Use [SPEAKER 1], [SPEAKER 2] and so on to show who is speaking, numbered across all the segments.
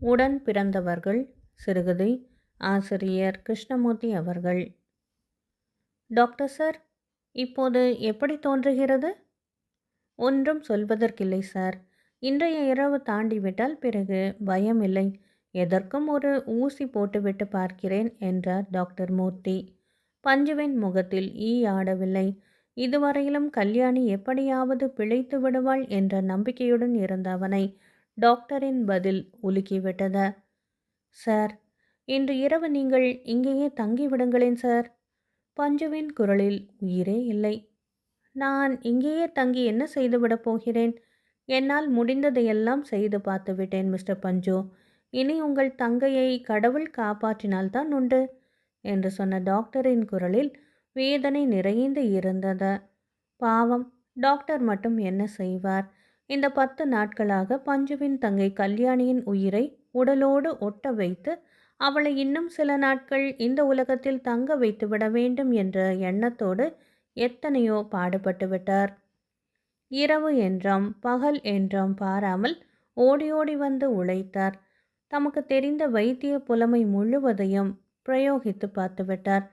[SPEAKER 1] உடன் பிறந்தவர்கள் சிறுகதை ஆசிரியர் கிருஷ்ணமூர்த்தி அவர்கள். டாக்டர் சார் இப்போது எப்படி தோன்றுகிறது? ஒன்றும் சொல்வதற்கில்லை சார். இன்றைய இரவு தாண்டிவிட்டால் பிறகு பயமில்லை. எதற்கும் ஒரு ஊசி போட்டுவிட்டு பார்க்கிறேன் என்றார் டாக்டர் மூர்த்தி. பஞ்சுவின் முகத்தில் ஈ ஆடவில்லை. இதுவரையிலும் கல்யாணி எப்படியாவது பிழைத்து விடுவாள் என்ற நம்பிக்கையுடன் இருந்த அவனை டாக்டரின் பதில் உலுக்கிவிட்டது. சார் இன்று இரவு நீங்கள் இங்கேயே தங்கிவிடுங்களேன் சார். பஞ்சுவின் குரலில் உயிரே இல்லை. நான் இங்கேயே தங்கி என்ன செய்துவிடப் போகிறேன்? என்னால் முடிந்ததையெல்லாம் செய்து பார்த்து விட்டேன் மிஸ்டர் பஞ்சு. இனி உங்கள் தங்கையை கடவுள் காப்பாற்றினால்தான் உண்டு என்று சொன்ன டாக்டரின் குரலில் வேதனை நிறைந்து இருந்தது. பாவம் டாக்டர் மட்டும் என்ன செய்வார்? இந்த பத்து நாட்களாக பஞ்சுவின் தங்கை கல்யாணியின் உயிரை உடலோடு ஒட்ட வைத்து அவளை இன்னும் சில நாட்கள் இந்த உலகத்தில் தங்க வைத்துவிட வேண்டும் என்ற எண்ணத்தோடு எத்தனையோ பாடுபட்டு விட்டார். இரவு என்றாம் பகல் என்றாம் பாராமல் ஓடி ஓடி வந்து உழைத்தார். தமக்கு தெரிந்த வைத்திய புலமை முழுவதையும் பிரயோகித்து பார்த்துவிட்டார்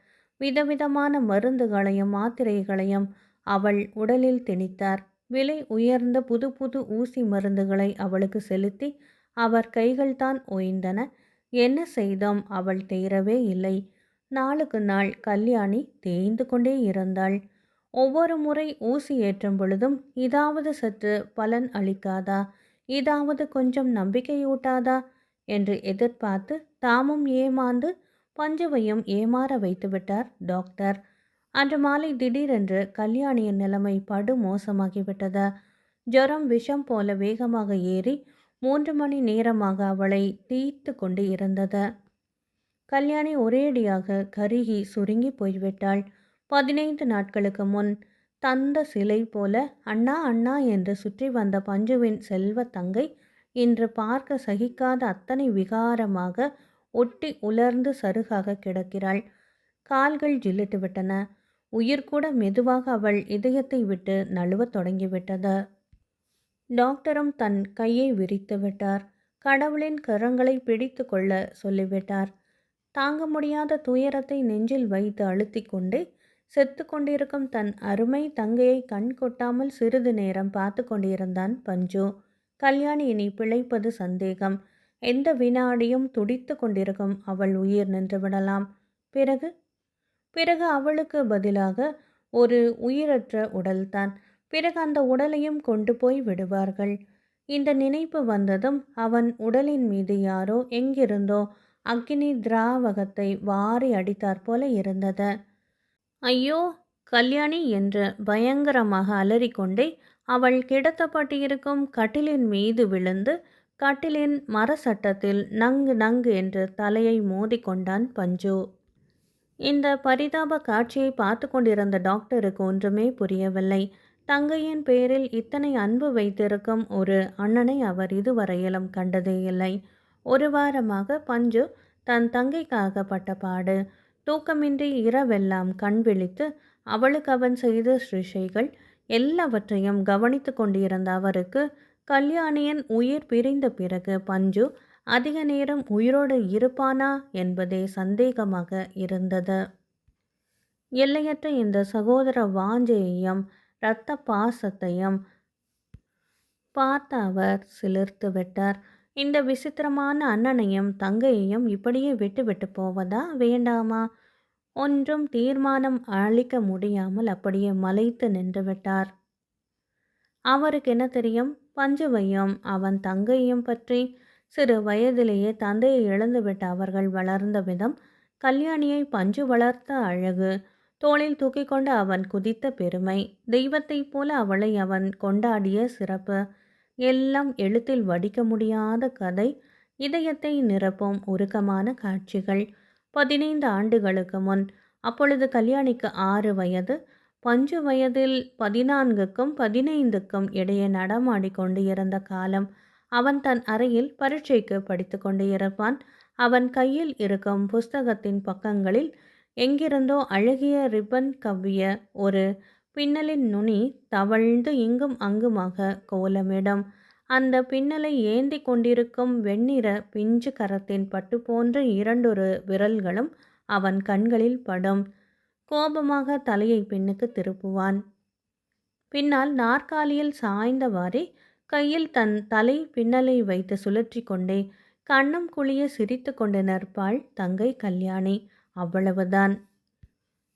[SPEAKER 1] விதவிதமான மருந்துகளையும் மாத்திரைகளையும் அவள் உடலில் திணித்தார். விலை உயர்ந்த புது புது ஊசி மருந்துகளை அவளுக்கு செலுத்தி அவர் கைகள்தான் ஓய்ந்தன. என்ன செய்தோம்? அவள் தேரவே இல்லை. நாளுக்கு நாள் கல்யாணி தேய்ந்து கொண்டே இருந்தாள். ஒவ்வொரு முறை ஊசி ஏற்றும் பொழுதும் இதாவது சற்று பலன் அளிக்காதா? இதாவது கொஞ்சம் நம்பிக்கையூட்டாதா? என்று எதிர்பார்த்து தாமும் ஏமாந்து பஞ்சுவையும் ஏமாற வைத்துவிட்டார் டாக்டர். அன்று மாலை திடீரென்று கல்யாணியின் நிலைமை படு மோசமாகிவிட்டது. ஜுரம் விஷம் போல வேகமாக ஏறி மூன்று மணி நேரமாக அவளை தீர்த்து கொண்டு இருந்தது. கல்யாணி ஒரேடியாக கருகி சுருங்கி போய்விட்டாள். பதினைந்து நாட்களுக்கு முன் தந்த சிலை போல அண்ணா அண்ணா என்று சுற்றி வந்த பஞ்சுவின் செல்வ தங்கை இன்று பார்க்க சகிக்காத அத்தனை விகாரமாக ஒட்டி உலர்ந்து சருகாக கிடக்கிறாள். கால்கள் ஜில்லிட்டு விட்டன. உயிர் கூட மெதுவாக அவள் இதயத்தை விட்டு நழுவத் தொடங்கிவிட்டது. டாக்டரும் தன் கையை விரித்து விட்டார். கடவுளின் கரங்களை பிடித்து கொள்ள சொல்லிவிட்டார். தாங்க முடியாத துயரத்தை நெஞ்சில் வைத்து அழுத்தி கொண்டே செத்து கொண்டிருக்கும் தன் அருமை தங்கையை கண் கொட்டாமல் சிறிது நேரம் பார்த்து கொண்டிருந்தான் பஞ்சு. கல்யாணி இனி பிழைப்பது சந்தேகம். எந்த வினாடியும் துடித்து கொண்டிருக்கும் அவள் உயிர் நின்று விடலாம். பிறகு பிறகு அவளுக்கு பதிலாக ஒரு உயிரற்ற உடல்தான் பிறகு அந்த உடலையும் கொண்டு போய் விடுவார்கள். இந்த நினைப்பு வந்ததும் அவன் உடலின் மீது யாரோ எங்கிருந்தோ அக்னி திராவகத்தை வாரி அடித்தாற் போல இருந்தது. ஐயோ கல்யாணி என்று பயங்கரமாக அலறிக்கொண்டே அவள் கிடத்தப்பட்டிருக்கும் கட்டிலின் மீது விழுந்து கட்டிலின் மரசட்டத்தில் நங்கு நங்கு என்று தலையை மோதிக்கொண்டான் பஞ்சு. இந்த பரிதாப காட்சியை பார்த்து கொண்டிருந்த டாக்டருக்கு ஒன்றுமே புரியவில்லை. தங்கையின் பேரில் இத்தனை அன்பு வைத்திருக்கும் ஒரு அண்ணனை அவர் இதுவரையிலும் கண்டதே இல்லை. ஒரு வாரமாக பஞ்சு தன் தங்கைக்காக பட்ட பாடு. தூக்கமின்றி இரவெல்லாம் கண் விழித்து அவளுக்கு அவன் செய்த ஸ்ரீஷைகள் எல்லாவற்றையும் கவனித்து கொண்டிருந்த அவருக்கு கல்யாணியின் உயிர் பிரிந்த பிறகு பஞ்சு அதிக நேரம் உயிரோடு இருப்பானா என்பதே சந்தேகமாக இருந்தது. எல்லையற்ற இந்த சகோதர வாஞ்சையையும் இரத்த பாசத்தையும் பார்த்த அவர் சிலிர்த்து விட்டார். இந்த விசித்திரமான அண்ணனையும் தங்கையையும் இப்படியே விட்டு விட்டு போவதா வேண்டாமா? ஒன்றும் தீர்மானம் அளிக்க முடியாமல் அப்படியே மலைத்து நின்று விட்டார். அவருக்கு என்ன தெரியும்? பஞ்சுவையும் அவன் தங்கையும் பற்றி சிறு வயதிலேயே தந்தையை இழந்துவிட்ட அவர்கள் வளர்ந்த விதம் கல்யாணியை பஞ்சு வளர்த்த அழகு. தோளில் தூக்கி கொண்டு அவன் குதித்த பெருமை. தெய்வத்தைப் போல அவளை அவன் கொண்டாடிய சிறப்பு. எல்லாம் எழுத்தில் வடிக்க முடியாத கதை. இதயத்தை நிரப்பும் உருக்கமான காட்சிகள். பதினைந்து ஆண்டுகளுக்கு முன் அப்பொழுது கல்யாணிக்கு ஆறு வயது. பஞ்சு வயதில் பதினான்குக்கும் பதினைந்துக்கும் இடையே நடமாடி கொண்டு இருந்த காலம் அவன் தன் அறையில் பரீட்சைக்கு படித்து கொண்டு இருப்பான். அவன் கையில் இருக்கும் புஸ்தகத்தின் பக்கங்களில் எங்கிருந்தோ அழகிய ரிப்பன் கவ்விய ஒரு பின்னலின் நுனி தவழ்ந்து இங்கும் அங்குமாக கோலமிடும். அந்த பின்னலை ஏந்தி கொண்டிருக்கும் வெண்ணிற பிஞ்சு கரத்தின் பட்டு போன்ற இரண்டொரு விரல்களும் அவன் கண்களில் படும். கோபமாக தலையை பின்னுக்கு திருப்புவான். பின்னால் நாற்காலியில் சாய்ந்தவாறே கையில் தன் தலை பின்னலை வைத்து சுழற்றி கொண்டே கண்ணம் குளிய சிரித்து கொண்டு தங்கை கல்யாணி. அவ்வளவுதான்.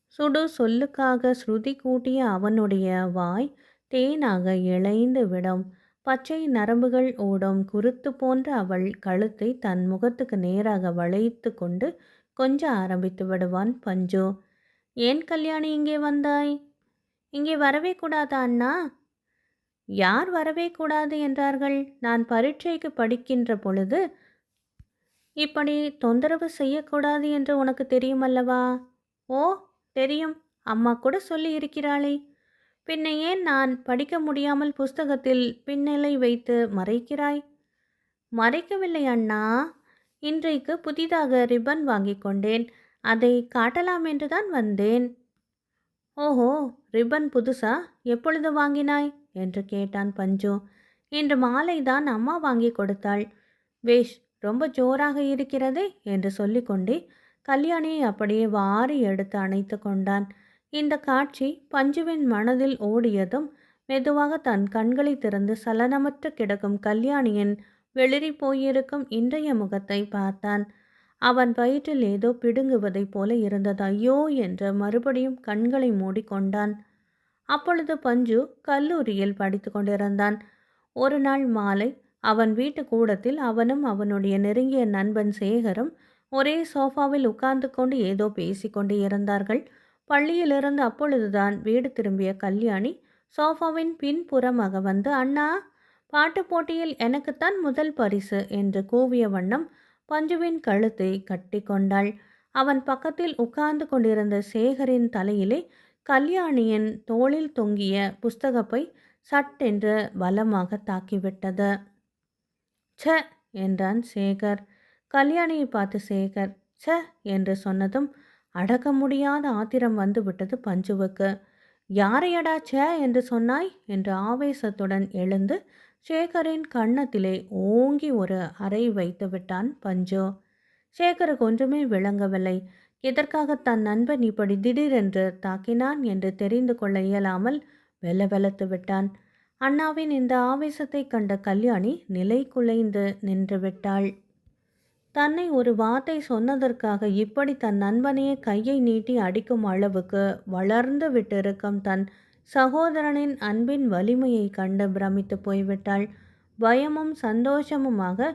[SPEAKER 1] சுடு சொல்லுக்காக ஸ்ருதி கூட்டிய அவனுடைய வாய் தேனாக இழைந்து விடும். பச்சை நரம்புகள் ஓடும் குருத்து போன்ற அவள் கழுத்தை தன் முகத்துக்கு நேராக வளைத்து கொண்டு கொஞ்ச ஆரம்பித்து விடுவான் பஞ்சு. ஏன் கல்யாணி இங்கே வந்தாய்? இங்கே வரவே கூடாதா அண்ணா? யார் வரவே கூடாது என்றார்கள்? நான் பரீட்சைக்கு படிக்கின்ற பொழுது இப்படி தொந்தரவு செய்யக்கூடாது என்று உனக்கு தெரியுமல்லவா? ஓ தெரியும். அம்மா கூட சொல்லி இருக்கிறாளே பின்ன ஏன் நான் படிக்க முடியாமல் புஸ்தகத்தில் பின்னலை வைத்து மறைக்கிறாய்? மறைக்கவில்லை அண்ணா. இன்றைக்கு புதிதாக ரிப்பன் வாங்கி கொண்டேன். அதை காட்டலாம் என்று தான் வந்தேன். ஓஹோ ரிப்பன் புதுசா? எப்பொழுது வாங்கினாய்? என்று கேட்டான் பஞ்சு. இன்று மாலை தான் அம்மா வாங்கி கொடுத்தாள். வேஷ் ரொம்ப ஜோராக இருக்கிறதே என்று சொல்லிக்கொண்டே கல்யாணியை அப்படியே வாரி எடுத்து அணைத்து கொண்டான். இந்த காட்சி பஞ்சுவின் மனதில் ஓடியதும் மெதுவாக தன் கண்களை திறந்து சலனமற்று கிடக்கும் கல்யாணியின் வெளிரி போயிருக்கும் இன்றைய முகத்தை பார்த்தான். அவன் வயிற்றில் ஏதோ பிடுங்குவதைப் போல இருந்தது. ஐயோ என்று மறுபடியும் கண்களை மூடிக்கொண்டான். அப்பொழுது பஞ்சு கல்லூரியில் படித்து கொண்டிருந்தான். ஒரு நாள் மாலை அவன் வீட்டு கூடத்தில் அவனும் அவனுடைய நெருங்கிய நண்பன் சேகரும் ஒரே சோஃபாவில் உட்கார்ந்து கொண்டு ஏதோ பேசிக்கொண்டு இருந்தார்கள். பள்ளியிலிருந்து அப்பொழுதுதான் வீடு திரும்பிய கல்யாணி சோஃபாவின் பின்புறமாக வந்து அண்ணா பாட்டு போட்டியில் எனக்குத்தான் முதல் பரிசு என்று கூவிய வண்ணம் பஞ்சுவின் கழுத்தை கட்டி கொண்டாள். அவன் பக்கத்தில் உட்கார்ந்து கொண்டிருந்த சேகரின் தலையிலே கல்யாணியின் தோளில் தொங்கிய புஸ்தகப்பை சட்டென்று பலமாக தாக்கிவிட்டது. ச என்றான் சேகர். கல்யாணியை பார்த்து சேகர் ச என்று சொன்னதும் அடக்க முடியாத ஆத்திரம் வந்து விட்டது பஞ்சுவுக்கு. யாரையடா ச்ச என்று சொன்னாய்? என்று ஆவேசத்துடன் எழுந்து சேகரின் கன்னத்திலே ஓங்கி ஒரு அறை வைத்து விட்டான் பஞ்சு. சேகருக்கு ஒன்றுமே விளங்கவில்லை. எதற்காக தன் நண்பன் இப்படி திடீரென்று தாக்கினான் என்று தெரிந்து கொள்ள இயலாமல் வெல வெலத்து விட்டான். அண்ணாவின் இந்த ஆவேசத்தை கண்ட கல்யாணி நிலை குலைந்து நின்று விட்டாள். தன்னை ஒரு வார்த்தை சொன்னதற்காக இப்படி தன் நண்பனையே கையை நீட்டி அடிக்கும் அளவுக்கு வளர்ந்து விட்டிருக்கும் தன் சகோதரனின் அன்பின் வலிமையை கண்டு பிரமித்து போய்விட்டாள். பயமும் சந்தோஷமுமாக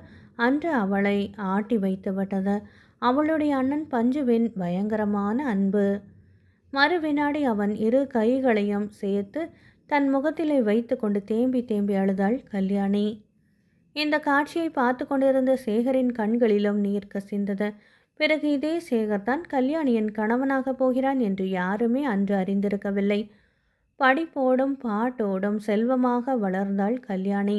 [SPEAKER 1] அன்று அவளை ஆட்டி வைத்து விட்டது. அவளுடைய அண்ணன் பஞ்சுவின் பயங்கரமான அன்பு. மறு வினாடி அவன் இரு கைகளையும் சேர்த்து தன் முகத்திலே வைத்து கொண்டு தேம்பி தேம்பி அழுதாள் கல்யாணி. இந்த காட்சியை பார்த்து கொண்டிருந்த சேகரின் கண்களிலும் நீர் கசிந்தது. பிறகு இதே சேகர் தான் கல்யாணியின் கணவனாக போகிறான் என்று யாருமே அன்று அறிந்திருக்கவில்லை. படிப்போடும் பாட்டோடும் செல்வமாக வளர்ந்தாள் கல்யாணி.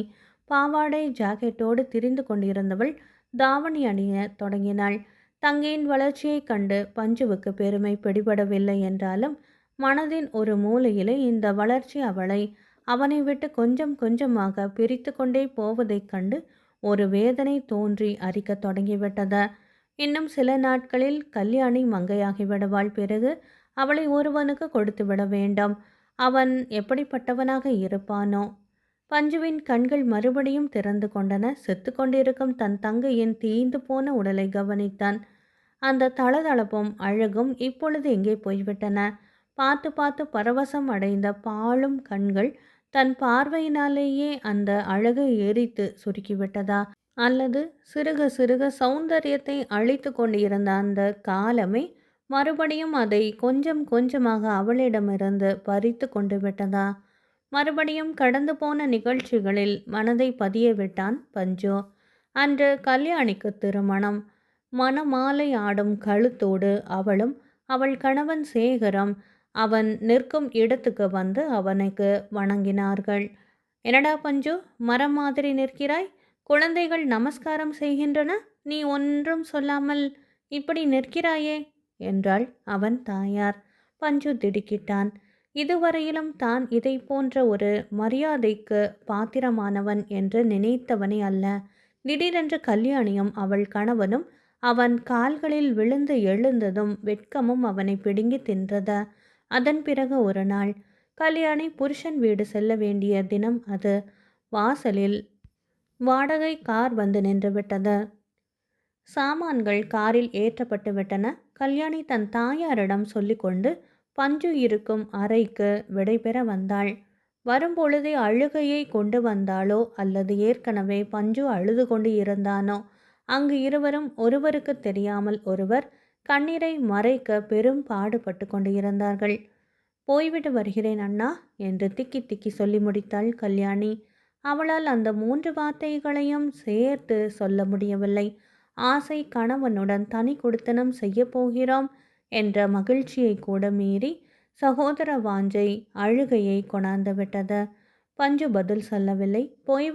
[SPEAKER 1] பாவாடை ஜாக்கெட்டோடு திரிந்து கொண்டிருந்தவள் தாவணி அணிய தொடங்கினாள். தங்கையின் வளர்ச்சியைக் கண்டு பஞ்சுவுக்கு பெருமை பிடிபடவில்லை என்றாலும் மனதின் ஒரு மூலையிலே இந்த வளர்ச்சி அவளை அவனை விட்டு கொஞ்சம் கொஞ்சமாக பிரித்து கொண்டே போவதைக் கண்டு ஒரு வேதனை தோன்றி அரிக்கத் தொடங்கிவிட்டது. இன்னும் சில நாட்களில் கல்யாணி மங்கையாகிவிடுவாள் பிறகு அவளை ஒருவனுக்கு கொடுத்து விட வேண்டும். அவன் எப்படிப்பட்டவனாக இருப்பானோ பஞ்சுவின் கண்கள் மறுபடியும் திறந்து கொண்டன. செத்து கொண்டிருக்கும் தன் தங்கையின் தீய்ந்து போன உடலை கவனித்தான். அந்த தளதளப்பும் அழகும் இப்பொழுது எங்கே போய்விட்டன? பார்த்து பார்த்து பரவசம் அடைந்த பாழும் கண்கள் தன் பார்வையினாலேயே அந்த அழகை எரித்து சுருக்கிவிட்டதா? அல்லது சிறுக சிறுக சௌந்தரியத்தை அழித்து கொண்டிருந்த அந்த காலமே மறுபடியும் அதை கொஞ்சம் கொஞ்சமாக அவளிடமிருந்து பறித்து கொண்டு விட்டதா? மறுபடியும் கடந்து போன நிகழ்ச்சிகளில் மனதை பதிய விட்டான் பஞ்சு. அன்று கல்யாணிக்கு திருமணம். மணமாலை ஆடும் கழுத்தோடு அவளும் அவள் கணவன் சேகரம் அவன் நிற்கும் இடத்துக்கு வந்து அவனுக்கு வணங்கினார்கள். என்னடா பஞ்சு மரம் மாதிரி நிற்கிறாய்? குழந்தைகள் நமஸ்காரம் செய்கின்றன? நீ ஒன்றும் சொல்லாமல் இப்படி நிற்கிறாயே? என்றாள் அவன் தாயார். பஞ்சு திடுக்கிட்டான். இதுவரையிலும் தான் இதை போன்ற ஒரு மரியாதைக்கு பாத்திரமானவன் என்று நினைத்தவனே அல்ல. திடீரென்று கல்யாணியும் அவள் கணவனும் அவன் கால்களில் விழுந்து எழுந்ததும் வெட்கமும் அவனை பிடுங்கி தின்றது. அதன் பிறகு ஒரு நாள் கல்யாணி புருஷன் வீடு செல்ல வேண்டிய தினம் அது. வாசலில் வாடகை கார் வந்து நின்றுவிட்டது சாமான்கள் காரில் ஏற்றப்பட்டு விட்டன. கல்யாணி தன் தாயாரிடம் சொல்லிக்கொண்டு பஞ்சு இருக்கும் அறைக்கு விடைபெற வந்தாள். வரும்பொழுதே அழுகையை கொண்டு வந்தாளோ அல்லது ஏற்கனவே பஞ்சு அழுது கொண்டு இருந்தானோ? அங்கு இருவரும் ஒருவருக்கு தெரியாமல் ஒருவர் கண்ணீரை மறைக்க பெரும் பாடுபட்டு கொண்டு இருந்தார்கள் போய்விட்டு வருகிறேன் அண்ணா என்று திக்கி திக்கி சொல்லி முடித்தாள் கல்யாணி. அவளால் அந்த மூன்று வார்த்தைகளையும் சேர்த்து சொல்ல முடியவில்லை. ஆசை கணவனுடன் தனி கொடுத்தனம் செய்ய போகிறோம். என்ற மகிழ்ச்சியை கூட மீறி சகோதர வாஞ்சை அழுகையை கொணாந்து விட்டது. பஞ்சு பதில் சொல்லவில்லை. போய்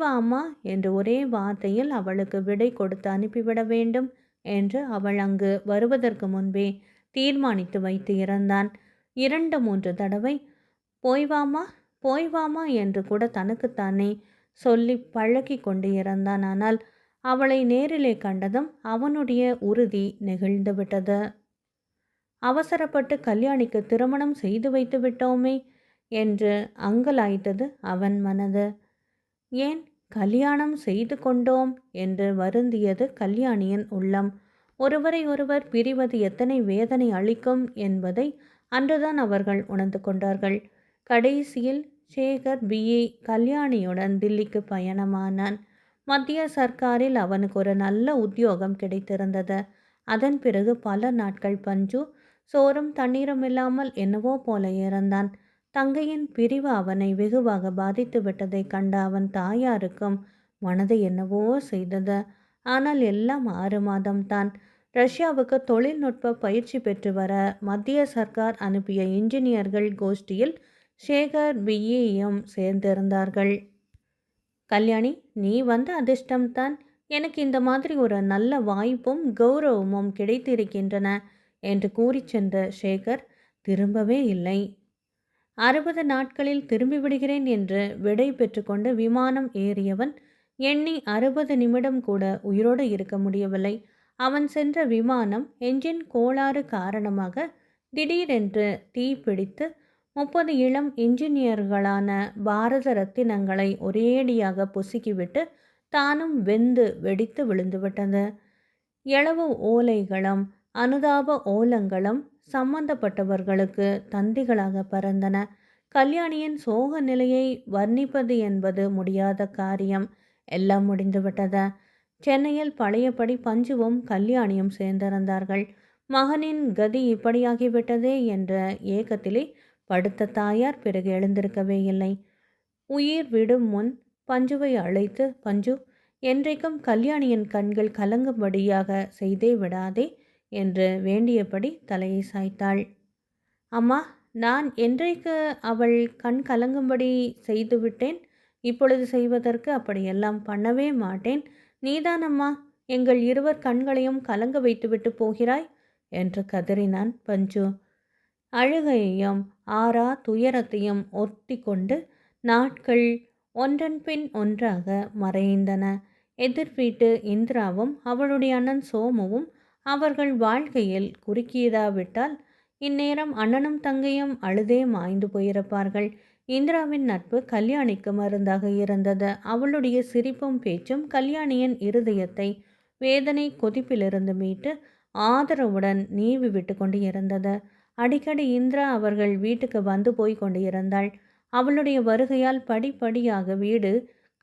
[SPEAKER 1] என்று ஒரே வார்த்தையில் அவளுக்கு விடை கொடுத்து அனுப்பிவிட வேண்டும் என்று அவள் அங்கு வருவதற்கு முன்பே தீர்மானித்து வைத்து இருந்தான். இரண்டு மூன்று தடவை போய் வாமா போய் வாமா என்று கூட தனக்குத்தானே சொல்லி பழகி கொண்டு இருந்தான். ஆனால் அவளை நேரிலே கண்டதும் அவனுடைய உறுதி நெகிழ்ந்து விட்டது. அவசரப்பட்டு கல்யாணிக்கு திருமணம் செய்து வைத்து விட்டோமே என்று அங்கலாய்த்தது அவன் மனது. ஏன் கல்யாணம் செய்து கொண்டோம் என்று வருந்தியது கல்யாணியின் உள்ளம். ஒருவரை ஒருவர் பிரிவது எத்தனை வேதனை அளிக்கும் என்பதை அன்றுதான் அவர்கள் உணர்ந்து கொண்டார்கள். கடைசியில் சேகர் பிஏ கல்யாணியுடன் தில்லிக்கு பயணமானான். மத்திய சர்க்காரில் அவனுக்கு ஒரு நல்ல உத்தியோகம் கிடைத்திருந்தது. அதன் பிறகு பல நாட்கள் பஞ்சு சோறும் தண்ணீரும் இல்லாமல் என்னவோ போல இறந்தான். தங்கையின் பிரிவு அவனை வெகுவாக பாதித்து விட்டதை கண்ட அவன் தாயாருக்கும் மனதை என்னவோ செய்தது. ஆனால் எல்லாம் ஆறு மாதம்தான். ரஷ்யாவுக்கு தொழில்நுட்ப பயிற்சி பெற்று வர மத்திய சர்க்கார் அனுப்பிய இன்ஜினியர்கள் கோஷ்டியில் சேகர் பிஏயும் சேர்ந்திருந்தார்கள். கல்யாணி நீ வந்த அதிர்ஷ்டம்தான். எனக்கு இந்த மாதிரி ஒரு நல்ல வாய்ப்பும் கௌரவமும் கிடைத்திருக்கின்றன. என்று கூறி சென்ற சேகர் திரும்பவே இல்லை. அறுபது நாட்களில் திரும்பிவிடுகிறேன் என்று விடை பெற்றுக்கொண்டு விமானம் ஏறியவன் எண்ணி அறுபது நிமிடம் கூட உயிரோடு இருக்க முடியவில்லை. அவன் சென்ற விமானம் என்ஜின் கோளாறு காரணமாக திடீரென்று தீ பிடித்து முப்பது இளம் இன்ஜினியர்களான பாரத ரத்தினங்களை ஒரேடியாக பொசுக்கிவிட்டு தானும் வெந்து வெடித்து விழுந்துவிட்டது. எளவு ஓலைகளும் அனுதாப ஓலங்களும் சம்பந்தப்பட்டவர்களுக்கு தந்திகளாக பறந்தன. கல்யாணியின் சோக நிலையை வர்ணிப்பது என்பது முடியாத காரியம். எல்லாம் முடிந்துவிட்டது. சென்னையில் பழையபடி பஞ்சுவும் கல்யாணியும் சேர்ந்திருந்தார்கள். மகனின் கதி இப்படியாகிவிட்டதே என்ற ஏக்கத்திலே படுத்த தாயார் பிறகு எழுந்திருக்கவே இல்லை. உயிர் விடும் முன் பஞ்சுவை அழைத்து பஞ்சு என்றைக்கும் கல்யாணியின் கண்கள் கலங்கும்படியாக செய்தே விடாதே. என்று வேண்டியபடி தலையை சாய்த்தாள். அம்மா நான் என்றைக்கு அவள் கண் கலங்கும்படி செய்துவிட்டேன் இப்பொழுது செய்வதற்கு அப்படியெல்லாம் பண்ணவே மாட்டேன். நீதான் அம்மா எங்கள் இருவர் கண்களையும் கலங்க வைத்துவிட்டு போகிறாய்? என்று கதறினான் பஞ்சு. அழுகையையும் ஆறா துயரத்தையும் ஒட்டி கொண்டு நாட்கள் ஒன்றன் பின் ஒன்றாக மறைந்தன. எதிர் வீட்டு இந்திராவும் அவளுடைய அண்ணன் சோமுவும் அவர்கள் வாழ்க்கையில் குறுக்கியதாவிட்டால் இந்நேரம் அண்ணனும் தங்கையும் அழுதே மாய்ந்து போயிருப்பார்கள். இந்திராவின் நட்பு கல்யாணிக்கு மருந்தாக இருந்தது. அவளுடைய சிரிப்பும் பேச்சும் கல்யாணியின் இருதயத்தை வேதனை கொதிப்பிலிருந்து மீட்டு ஆதரவுடன் நீவி விட்டு கொண்டு இருந்தது அடிக்கடி இந்திரா அவர்கள் வீட்டுக்கு வந்து போய் கொண்டு இருந்தாள் அவளுடைய வருகையால் படிப்படியாக வீடு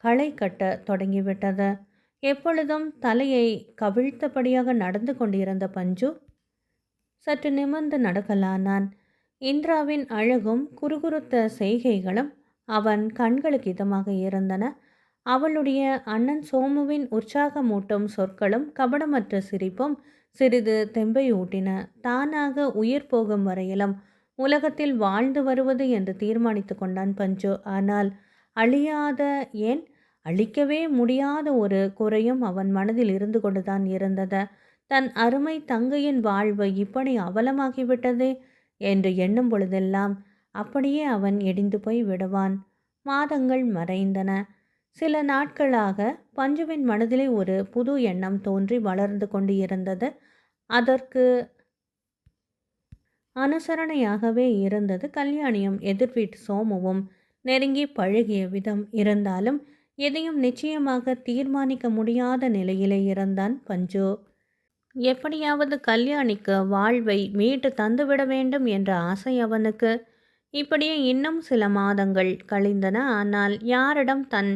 [SPEAKER 1] களை கட்ட தொடங்கிவிட்டது. எப்பொழுதும் தலையை கவிழ்த்தபடியாக நடந்து கொண்டிருந்த பஞ்சு சற்று நிமிர்ந்து நடக்கலானான். இந்திராவின் அழகும் குறுகுறுத்த செய்கைகளும் அவன் கண்களுக்கு இதமாக இருந்தன. அவளுடைய அண்ணன் சோமுவின் உற்சாகமூட்டும் சொற்களும் கபடமற்ற சிரிப்பும் சிறிது தெம்பையூட்டின. தானாக உயிர் போகும் வரையிலும் உலகத்தில் வாழ்ந்து வருவது என்று தீர்மானித்து கொண்டான் பஞ்சு. ஆனால் அழியாத ஏன்? அழிக்கவே முடியாத ஒரு குறையும் அவன் மனதில் இருந்து கொண்டுதான் இருந்தது. தன் அருமை தங்கையின் வாழ்வு இப்படி அவலமாகிவிட்டதே என்று எண்ணும் பொழுதெல்லாம் அப்படியே அவன் இடிந்து போய் விடுவான். மாதங்கள் மறைந்தன. சில நாட்களாக பஞ்சுவின் மனதிலே ஒரு புது எண்ணம் தோன்றி வளர்ந்து கொண்டு இருந்தது. அதற்கு அனுசரணையாகவே இருந்தது. கல்யாணியும் எதிர்வீட்டு சோமுவும் நெருங்கி பழகிய விதம் இருந்தாலும் எதையும் நிச்சயமாக தீர்மானிக்க முடியாத நிலையிலே இருந்தான் பஞ்சு. எப்படியாவது கல்யாணிக்கு வாழ்வை மீட்டு தந்துவிட வேண்டும் என்ற ஆசை அவனுக்கு. இப்படியே இன்னும் சில மாதங்கள் கழிந்தன. ஆனால் யாரிடம் தன்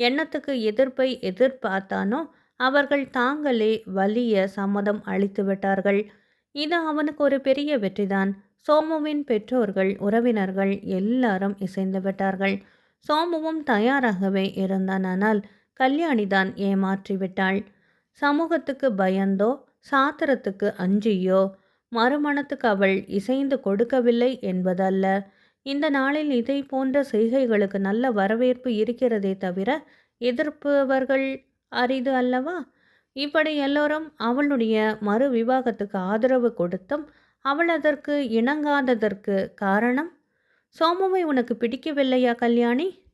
[SPEAKER 1] எண்ணத்துக்கு எதிர்ப்பை எதிர்பார்த்தானோ அவர்கள் தாங்களே வலிய சம்மதம் அளித்து விட்டார்கள். இது அவனுக்கு ஒரு பெரிய வெற்றிதான். சோமுவின் பெற்றோர்கள் உறவினர்கள் எல்லாரும் இசைந்து விட்டார்கள். சோமுவும் தயாராகவே இருந்தான் ஆனால் கல்யாணிதான் ஏமாற்றி விட்டாள் சமூகத்துக்கு பயந்தோ சாத்திரத்துக்கு அஞ்சியோ மறுமணத்துக்கு அவள் இசைந்து கொடுக்கவில்லை என்பதல்ல. இந்த நாளில் இதை போன்ற செய்கைகளுக்கு நல்ல வரவேற்பு இருக்கிறதே தவிர எதிர்ப்பவர்கள் அரிது அல்லவா? இப்படி எல்லோரும் அவளுடைய மறு விவாகத்துக்கு ஆதரவு கொடுத்தும் அவள் அதற்கு இணங்காததற்கு காரணம் சோமுவை உனக்கு பிடிக்கவில்லையா கல்யாணி?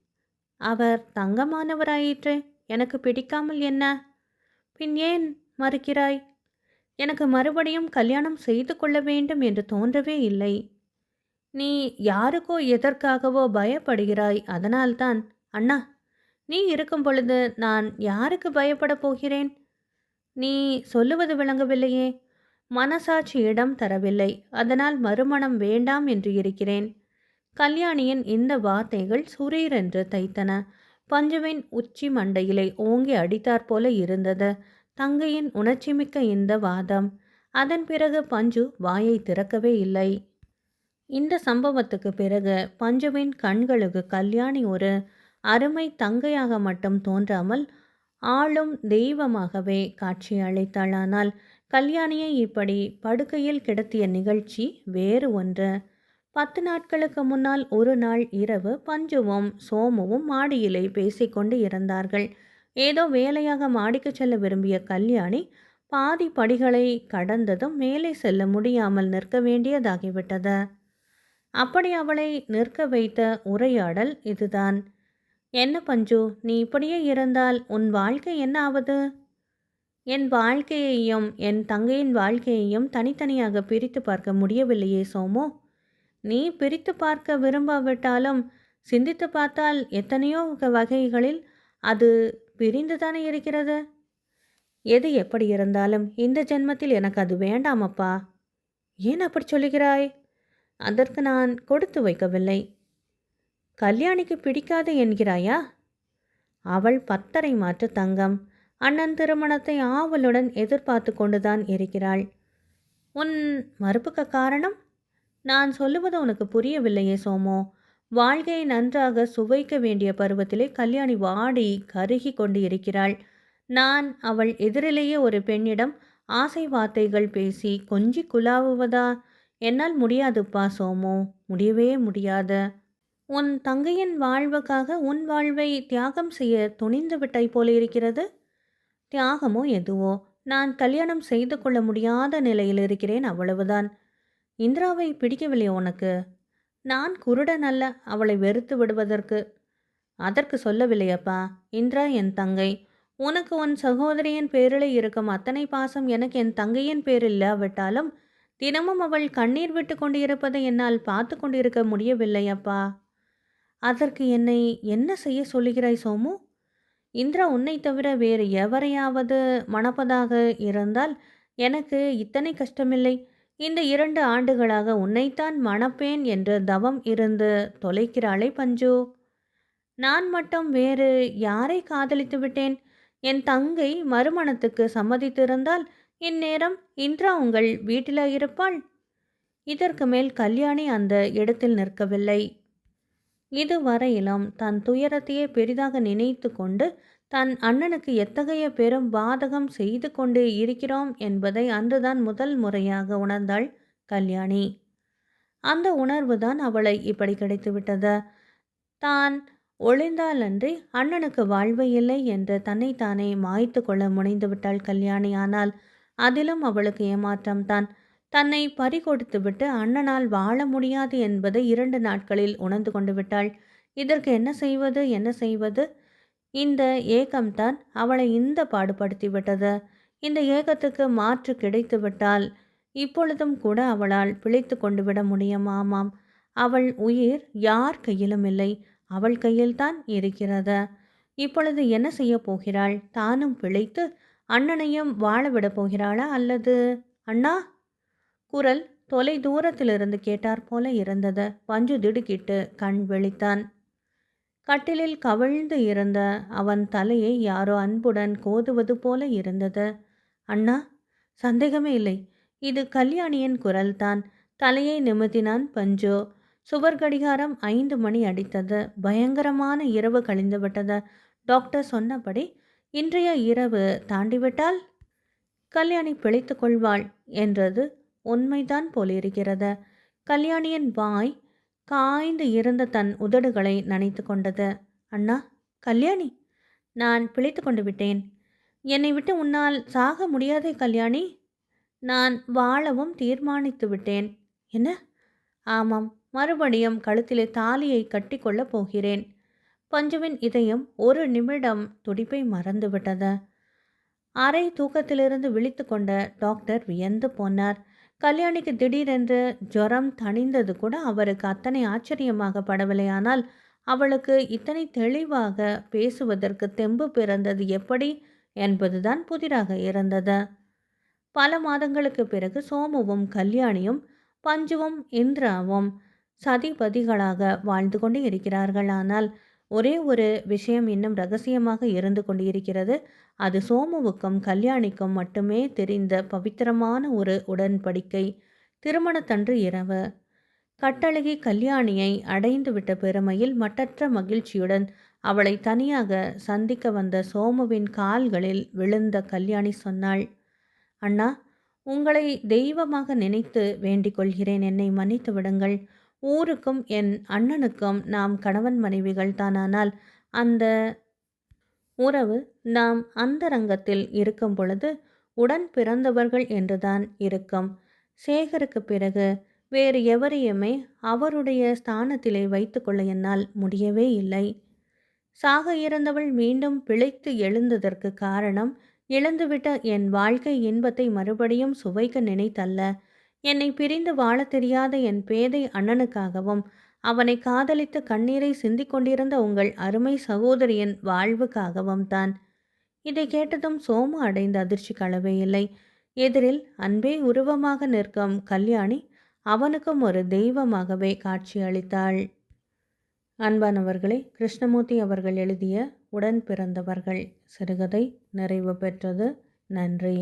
[SPEAKER 1] அவர் தங்கமானவராயிற்றே எனக்கு பிடிக்காமல் என்ன? பின் ஏன் மறுக்கிறாய்? எனக்கு மறுபடியும் கல்யாணம் செய்து கொள்ள வேண்டும் என்று தோன்றவே இல்லை. நீ யாருக்கோ எதற்காகவோ பயப்படுகிறாய் அதனால்தான். அண்ணா நீ இருக்கும் பொழுது நான் யாருக்கு பயப்படப் போகிறேன்? நீ சொல்லுவது விளங்கவில்லையே. மனசாட்சி இடம் தரவில்லை அதனால் மறுமணம் வேண்டாம் என்று இருக்கிறேன். கல்யாணியின் இந்த வார்த்தைகள் சுரீரென்று தைத்தன. பஞ்சுவின் உச்சி மண்டையிலே ஓங்கி அடித்தாற்போல இருந்தது. தங்கையின் உணர்ச்சிமிக்க இந்த வாதம். அதன் பிறகு பஞ்சு வாயை திறக்கவே இல்லை. இந்த சம்பவத்துக்கு பிறகு பஞ்சுவின் கண்களுக்கு கல்யாணி ஒரு அருமை தங்கையாக மட்டும் தோன்றாமல் ஆளும் தெய்வமாகவே காட்சி அளித்தாளானால் கல்யாணியை இப்படி படுக்கையில் கிடத்திய நிகழ்ச்சி வேறு ஒன்று. பத்து நாட்களுக்கு முன்னால் ஒரு நாள் இரவு பஞ்சுவும் சோமுவும் மாடியிலே பேசிக்கொண்டு இருந்தார்கள். ஏதோ வேலையாக மாடிக்கு செல்ல விரும்பிய கல்யாணி பாதி படிகளை கடந்ததும் மேலே செல்ல முடியாமல் நிற்க வேண்டியதாகிவிட்டது. அப்படி அவளை நிற்க வைத்த உரையாடல் இதுதான். என்ன பஞ்சு நீ இப்படியே இருந்தால் உன் வாழ்க்கை என்ன ஆவது என் வாழ்க்கையையும் என் தங்கையின் வாழ்க்கையையும் தனித்தனியாக பிரித்து பார்க்க முடியவில்லையே சோமோ. நீ பிரித்து பார்க்க விரும்பாவிட்டாலும் சிந்தித்து பார்த்தால் எத்தனையோ வகைகளில் அது பிரிந்துதானே இருக்கிறது? எது எப்படி இருந்தாலும் இந்த ஜென்மத்தில் எனக்கு அது வேண்டாமப்பா. ஏன் அப்படி சொல்லுகிறாய்? அதற்கு நான் கொடுத்து வைக்கவில்லை. கல்யாணிக்கு பிடிக்காது என்கிறாயா? அவள் பத்தரை மாற்று தங்கம் அண்ணன் திருமணத்தை ஆவலுடன் எதிர்பார்த்து கொண்டுதான் இருக்கிறாள். உன் மறுப்புக்கு காரணம்? நான் சொல்லுவது உனக்கு புரியவில்லையே சோமோ? வாழ்க்கையை நன்றாக சுவைக்க வேண்டிய பருவத்திலே கல்யாணி வாடி கருகி கொண்டு இருக்கிறாள் நான் அவள் எதிரிலேயே ஒரு பெண்ணிடம் ஆசை வார்த்தைகள் பேசி கொஞ்சி குலாவுவதா என்னால் முடியாதுப்பா சோமோ முடியவே முடியாது. உன் தங்கையின் வாழ்வுக்காக உன் வாழ்வை தியாகம் செய்ய துணிந்து விட்டாய் போல இருக்கிறது. தியாகமோ எதுவோ? நான் கல்யாணம் செய்து கொள்ள முடியாத நிலையில் இருக்கிறேன் அவ்வளவுதான். இந்திராவை பிடிக்கவில்லை உனக்கு? நான் குருடன் அல்ல அவளை வெறுத்து விடுவதற்கு. அதற்கு சொல்லவில்லையப்பா இந்திரா என் தங்கை. உனக்கு உன் சகோதரியின் பேரில் இருக்கும் அத்தனை பாசம் எனக்கு என் தங்கையின் பேரில் இல்லாவிட்டாலும் தினமும் அவள் கண்ணீர் விட்டு கொண்டிருப்பதை என்னால் பார்த்து கொண்டிருக்க முடியவில்லையப்பா அதற்கு என்னை என்ன செய்ய சொல்லுகிறாய் சோமு? இந்திரா உன்னை தவிர வேறு எவரையாவது மணப்பதாக இருந்தால் எனக்கு இத்தனை கஷ்டமில்லை. இந்த இரண்டு ஆண்டுகளாக உன்னைத்தான் மணப்பேன் என்று தவம் இருந்து தொலைக்கிறாளே பஞ்சு. நான் மட்டும் வேறு யாரை காதலித்து விட்டேன்? என் தங்கை மறுமணத்துக்கு சம்மதித்திருந்தால் இந்நேரம் இன்றா உங்கள் வீட்டில் இருப்பாள் இதற்கு மேல் கல்யாணி அந்த இடத்தில் நிற்கவில்லை. இதுவரையிலும் தன் துயரத்தையே பெரிதாக நினைத்து கொண்டு தன் அண்ணனுக்கு எத்தகைய பெரும் பாதகம் செய்து கொண்டு இருக்கிறோம் என்பதை அன்றுதான் முதல் முறையாக உணர்ந்தாள் கல்யாணி. அந்த உணர்வுதான் அவளை இப்படி கிடைத்துவிட்டது. தான் ஒளிந்தாலன்றி அண்ணனுக்கு வாழ்வு இல்லை என்று தன்னைத்தானே மாய்த்து கொள்ள முனைந்து விட்டாள் கல்யாணி. ஆனால் அதிலும் அவளுக்கு ஏமாற்றம் தான். தன்னை பறிகொடுத்துவிட்டு அண்ணனால் வாழ முடியாது என்பதை இரண்டு நாட்களில் உணர்ந்து கொண்டு விட்டாள். இதற்கு என்ன செய்வது என்ன செய்வது? இந்த ஏக்கம்தான் அவளை இந்த பாடுபடுத்தி விட்டது. இந்த ஏக்கத்துக்கு மாற்று கிடைத்து விட்டால் இப்பொழுதும் கூட அவளால் பிழைத்து கொண்டு விட முடியுமாமாம் அவள் உயிர் யார் கையிலும் இல்லை அவள் கையில்தான் இருக்கிறது. இப்பொழுது என்ன செய்ய போகிறாள்? தானும் பிழைத்து அண்ணனையும் வாழ விட போகிறாளா அல்லது அண்ணா? குரல் தொலை தூரத்திலிருந்து கேட்டார் போல இருந்தது. பஞ்சு திடுக்கிட்டு கண் விழித்தான். கட்டிலில் கவிழ்ந்து இருந்த அவன் தலையை யாரோ அன்புடன் கோதுவது போல இருந்தது. அண்ணா சந்தேகமே இல்லை. இது கல்யாணியின் குரல்தான். தலையை நிமித்தினான் பஞ்சு. சுவர் கடிகாரம் ஐந்து மணி அடித்தது. பயங்கரமான இரவு கழிந்துவிட்டது டாக்டர் சொன்னபடி இன்றைய இரவு தாண்டிவிட்டால்? கல்யாணி பிழைத்து கொள்வாள் என்றது உண்மைதான் போலிருக்கிறது. கல்யாணியின் வாய் காய்ந்து இருந்த தன் உதடுகளை நனைத்து கொண்டது. அண்ணா கல்யாணி? நான் பிழைத்து கொண்டு விட்டேன். என்னை விட்டு உன்னால் சாக முடியாதே கல்யாணி? நான் வாழவும் தீர்மானித்து விட்டேன். என்ன? ஆமாம் மறுபடியும் கழுத்திலே தாலியை கட்டிக்கொள்ளப் போகிறேன். பஞ்சுவின் இதயம் ஒரு நிமிடம் துடிப்பை மறந்துவிட்டது. அரை தூக்கத்திலிருந்து விழித்து கொண்ட டாக்டர் வியந்து போனார். கல்யாணிக்கு திடீரென்று ஜுரம் தணிந்தது கூட அவருக்கு அத்தனை ஆச்சரியமாக படவில்லை. ஆனால் அவளுக்கு இத்தனை தெளிவாக பேசுவதற்கு தெம்பு பிறந்தது எப்படி என்பதுதான் புதிராக இருந்தது. பல மாதங்களுக்கு பிறகு சோமுவும் கல்யாணியும் பஞ்சுவும் இந்திராவும் சதிபதிகளாக வாழ்ந்து கொண்டு இருக்கிறார்கள். ஆனால் ஒரே ஒரு விஷயம் இன்னும் ரகசியமாக இருந்து கொண்டிருக்கிறது. அது சோமுவுக்கும் கல்யாணிக்கும் மட்டுமே தெரிந்த பவித்திரமான ஒரு உடன்படிக்கை. திருமணத்தன்று இரவு. கட்டழகி கல்யாணியை அடைந்துவிட்ட பெருமையில் மட்டற்ற மகிழ்ச்சியுடன் அவளை தனியாக சந்திக்க வந்த சோமுவின் கால்களில் விழுந்த கல்யாணி சொன்னாள் அண்ணா உங்களை தெய்வமாக நினைத்து வேண்டிக் கொள்கிறேன். என்னை மன்னித்து விடுங்கள். ஊருக்கும் என் அண்ணனுக்கும் நாம் கணவன் மனைவிகள் தானானால் அந்த உறவு நாம் அந்தரங்கத்தில் இருக்கும் பொழுது உடன் பிறந்தவர்கள் என்றுதான் இருக்கும். சேகருக்கு பிறகு வேறு எவரையுமே அவருடைய ஸ்தானத்திலே வைத்துக்கொள்ள என்னால் முடியவே இல்லை. சாக இறந்தவள் மீண்டும் பிழைத்து எழுந்ததற்கு காரணம் இழந்துவிட்ட என் வாழ்க்கை இன்பத்தை மறுபடியும் சுவைக்க நினைத்தல்ல. என்னை பிரிந்து வாழத் தெரியாத என் பேதை அண்ணனுக்காகவும் அவனை காதலித்து கண்ணீரை சிந்திக் கொண்டிருந்த உங்கள் அருமை சகோதரியின் வாழ்வுக்காகவும் தான். இதை கேட்டதும் சோமு அடைந்த அதிர்ச்சி களவே இல்லை. எதிரில் அன்பே உருவமாக நிற்கும் கல்யாணி அவனுக்கும் ஒரு தெய்வமாகவே காட்சியளித்தாள் அன்பானவர்களே கிருஷ்ணமூர்த்தி அவர்கள் எழுதிய உடன் பிறந்தவர்கள் சிறுகதை நிறைவு பெற்றது. நன்றி.